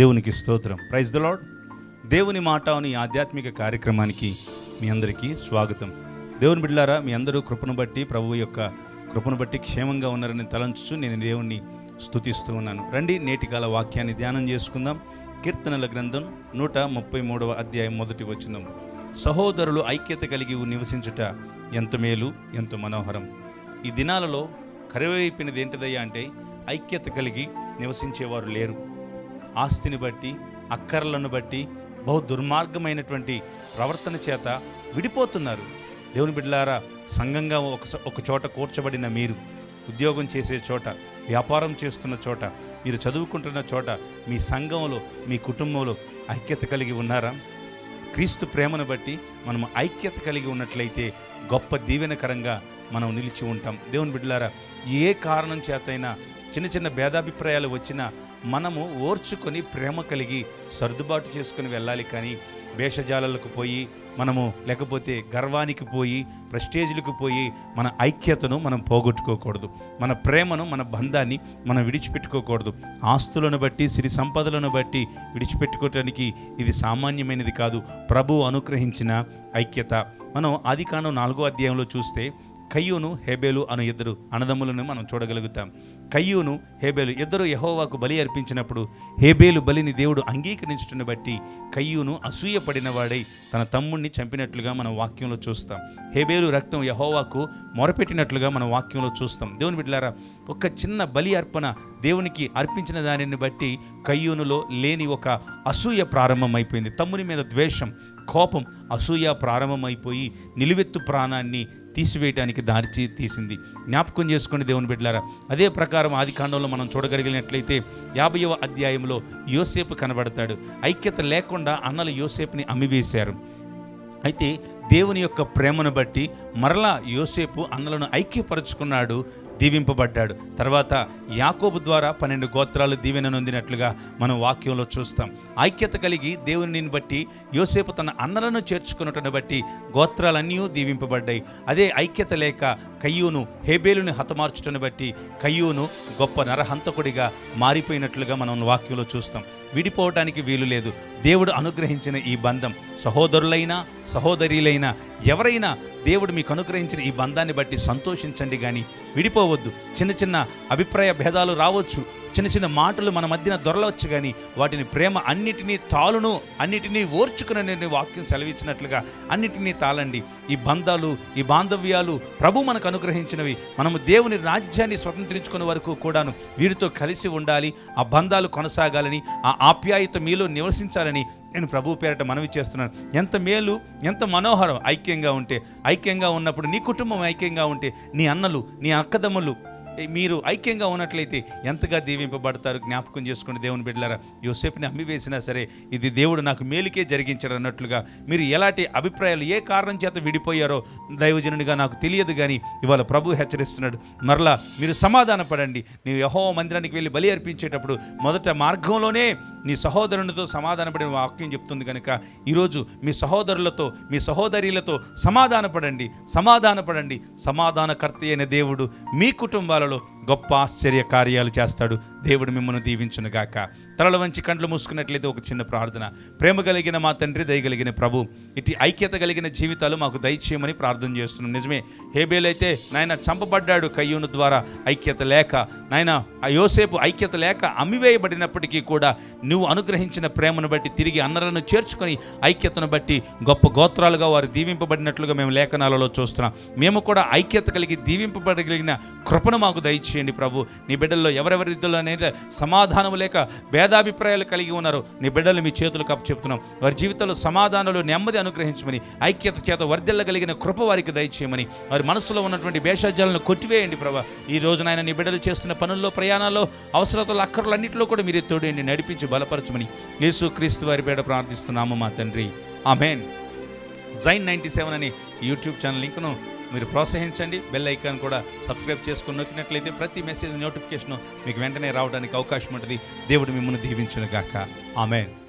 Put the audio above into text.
దేవునికి స్తోత్రం. Praise the lord దేవుని మాట అని ఆధ్యాత్మిక కార్యక్రమానికి మీ అందరికీ స్వాగతం. దేవుని బిడ్డారా మీ అందరూ కృపను బట్టి ప్రభువు యొక్క కృపను బట్టి క్షేమంగా ఉన్నారని తలంచుచు నేను దేవుణ్ణి స్థుతిస్తూ ఉన్నాను. రండి నేటి కాల వాక్యాన్ని ధ్యానం చేసుకుందాం. కీర్తనల గ్రంథం నూట ముప్పై మూడవ అధ్యాయం మొదటి వచ్చిందాం సహోదరులు ఐక్యత కలిగి నివసించుట ఎంత మేలు ఎంత మనోహరం. ఈ దినాలలో కరువైపోయినది ఏంటిదయ్యా అంటే ఐక్యత కలిగి నివసించేవారు లేరు. ఆస్తిని బట్టి అక్కర్లను బట్టి బహు దుర్మార్గమైనటువంటి ప్రవర్తన చేత విడిపోతున్నారు. దేవుని బిడ్డలారా సంఘంగా ఒక ఒక చోట కూర్చబడిన మీరు ఉద్యోగం చేసే చోట వ్యాపారం చేస్తున్న చోట మీరు చదువుకుంటున్న చోట మీ సంఘంలో మీ కుటుంబంలో ఐక్యత కలిగి ఉన్నారా? క్రీస్తు ప్రేమను బట్టి మనం ఐక్యత కలిగి ఉన్నట్లయితే గొప్ప దీవెనకరంగా మనం నిలిచి ఉంటాం. దేవుని బిడ్డలారా ఏ కారణం చేతైనా చిన్న చిన్న భేదాభిప్రాయాలు వచ్చినా మనము ఓర్చుకొని ప్రేమ కలిగి సర్దుబాటు చేసుకుని వెళ్ళాలి కానీ వేషజాలలకు పోయి మనము లేకపోతే గర్వానికి పోయి ప్రెస్టేజ్లకు పోయి మన ఐక్యతను మనం పోగొట్టుకోకూడదు. మన ప్రేమను మన బంధాన్ని మనం విడిచిపెట్టుకోకూడదు. ఆస్తులను బట్టి సిరి సంపదలను బట్టి విడిచిపెట్టుకోవటానికి ఇది సామాన్యమైనది కాదు. ప్రభు అనుగ్రహించిన ఐక్యత. మనం ఆదికాండం నాలుగో అధ్యాయంలో చూస్తే కయ్యూను హేబేలు అను ఇద్దరు అన్నదమ్ములను మనం చూడగలుగుతాం. కయ్యూను హేబేలు ఇద్దరు యహోవాకు బలి అర్పించినప్పుడు హేబేలు బలిని దేవుడు అంగీకరించుటను బట్టి కయ్యూను అసూయపడిన వాడై తన తమ్ముణ్ణి చంపినట్లుగా మనం వాక్యంలో చూస్తాం. హేబేలు రక్తం యహోవాకు మొరపెట్టినట్లుగా మనం వాక్యంలో చూస్తాం. దేవుని బిడ్డలారా ఒక చిన్న బలి అర్పణ దేవునికి అర్పించిన దానిని బట్టి కయ్యూనులో లేని ఒక అసూయ ప్రారంభమైపోయింది. తమ్ముని మీద ద్వేషం కోపం అసూయ ప్రారంభమైపోయి నిలువెత్తు ప్రాణాన్ని తీసివేయటానికి దారి తీసింది. జ్ఞాపకం చేసుకుని దేవుని బిడ్డలారా. అదే ప్రకారం ఆది కాండంలో మనం చూడగలిగినట్లయితే యాభైవ అధ్యాయంలో యోసేపు కనబడతాడు. ఐక్యత లేకుండా అన్నలు యోసేపుని అమ్మివేశారు. అయితే దేవుని యొక్క ప్రేమను బట్టి మరలా యోసేపు అన్నలను ఐక్యపరుచుకున్నాడు దీవింపబడ్డాడు. తర్వాత యాకోబు ద్వారా పన్నెండు గోత్రాలు దీవెన నొందినట్లుగా మనం వాక్యంలో చూస్తాం. ఐక్యత కలిగి దేవుని బట్టి యోసేపు తన అన్నలను చేర్చుకున్నటను బట్టి గోత్రాలన్నీ దీవింపబడ్డాయి. అదే ఐక్యత లేక కయ్యూను హేబేలుని హతమార్చుటను బట్టి కయ్యూను గొప్ప నరహంతకుడిగా మారిపోయినట్లుగా మనం వాక్యంలో చూస్తాం. విడిపోవటానికి వీలు లేదు. దేవుడు అనుగ్రహించిన ఈ బంధం. సహోదరులైనా సహోదరీలైనా ఎవరైనా దేవుడు మీకు అనుగ్రహించిన ఈ బంధాన్ని బట్టి సంతోషించండి కానీ విడిపోవద్దు. చిన్న చిన్న అభిప్రాయ భేదాలు రావచ్చు. చిన్న చిన్న మాటలు మన మధ్యన దొరలవచ్చు కానీ వాటిని ప్రేమ అన్నిటినీ తాళును అన్నిటినీ ఓర్చుకుని వాక్యం సెలవిచ్చినట్లుగా అన్నిటినీ తాళండి ఈ బంధాలు ఈ బాంధవ్యాలు ప్రభు మనకు అనుగ్రహించినవి. మనము దేవుని రాజ్యాన్ని స్వతంత్రించుకునే వరకు కూడాను వీరితో కలిసి ఉండాలి ఆ బంధాలు కొనసాగాలని ఆ ఆప్యాయత మీలో నివసించాలని నేను ప్రభు పేరట మనవి చేస్తున్నాను. ఎంత మేలు ఎంత మనోహరం ఐక్యంగా ఉంటే ఐక్యంగా ఉన్నప్పుడు నీ కుటుంబం ఐక్యంగా ఉంటే నీ అన్నలు నీ అక్కదమ్ములు మీరు ఐక్యంగా ఉన్నట్లయితే ఎంతగా దీవింపబడతారు జ్ఞాపకం చేసుకుని దేవుని బిడ్డలారా యోసేపుని అమ్మివేసినా సరే ఇది దేవుడు నాకు మేలుకే జరిగించాడు అన్నట్లుగా మీరు ఎలాంటి అభిప్రాయాలు ఏ కారణం చేత విడిపోయారో దైవజనునిగా నాకు తెలియదు కానీ ఇవాళ ప్రభు హెచ్చరిస్తున్నాడు మరలా మీరు సమాధాన పడండి. నీవు యహో మందిరానికి వెళ్ళి బలి అర్పించేటప్పుడు మొదట మార్గంలోనే నీ సహోదరునితో సమాధానపడిన వాక్యం చెప్తుంది కనుక ఈరోజు మీ సహోదరులతో మీ సహోదరులతో సమాధానపడండి సమాధానపడండి సమాధానకర్త అయిన దేవుడు మీ కుటుంబాలలో los గొప్ప ఆశ్చర్య కార్యాలు చేస్తాడు. దేవుడు మిమ్మల్ని దీవించునుగాక తలల వంచి కండ్లు మూసుకున్నట్లయితే ఒక చిన్న ప్రార్థన. ప్రేమ కలిగిన మా తండ్రి దయగలిగిన ప్రభు. ఇటు ఐక్యత కలిగిన జీవితాలు మాకు దయచేయమని ప్రార్థన చేస్తున్నాం. నిజమే హేబేలైతే నాయన చంపబడ్డాడు కయ్యూను ద్వారా ఐక్యత లేక. నాయన యోసేపు ఐక్యత లేక అమ్మివేయబడినప్పటికీ కూడా నువ్వు అనుగ్రహించిన ప్రేమను బట్టి తిరిగి అన్నలను చేర్చుకొని ఐక్యతను బట్టి గొప్ప గోత్రాలుగా వారు దీవింపబడినట్లుగా మేము లేఖనాలలో చూస్తున్నాం. మేము కూడా ఐక్యత కలిగి దీవింపబడగలిగిన కృపను మాకు చేయండి ప్రభు. నీ బిడ్డల్లో ఎవరెవరి అనేది సమాధానం లేక భేదాభిప్రాయాలు కలిగి ఉన్నారు. నీ బిడ్డలు మీ చేతులకు అప్పు చెప్తున్నాం. వారి జీవితంలో సమాధానంలో నెమ్మది అనుగ్రహించమని ఐక్యత చేత వర్ధిల్లగలిగిన కృప వారికి దయచేయమని వారి మనసులో ఉన్నటువంటి భేషజాలను కొట్టివేయండి ప్రభా. ఈ రోజున ఆయన నీ బిడ్డలు చేస్తున్న పనుల్లో ప్రయాణాల్లో అవసరతలు అక్కర్లన్నింటిలో కూడా మీరే తోడండి నడిపించి బలపరచమని యేసు క్రీస్తు వారి పేడ ప్రార్థిస్తున్నాము మా తండ్రి. ఆమెన్. జైన్ నైంటీ సెవెన్ అని యూట్యూబ్ ఛానల్ లింక్ను మీరు ప్రోత్సహించండి. బెల్ ఐకాన్ కూడా సబ్స్క్రైబ్ చేసుకుని నొక్కినట్లయితే ప్రతి మెసేజ్ నోటిఫికేషన్ మీకు వెంటనే రావడానికి అవకాశం ఉంటుంది. దేవుడు మిమ్మల్ని దీవించును గాక ఆమెన్.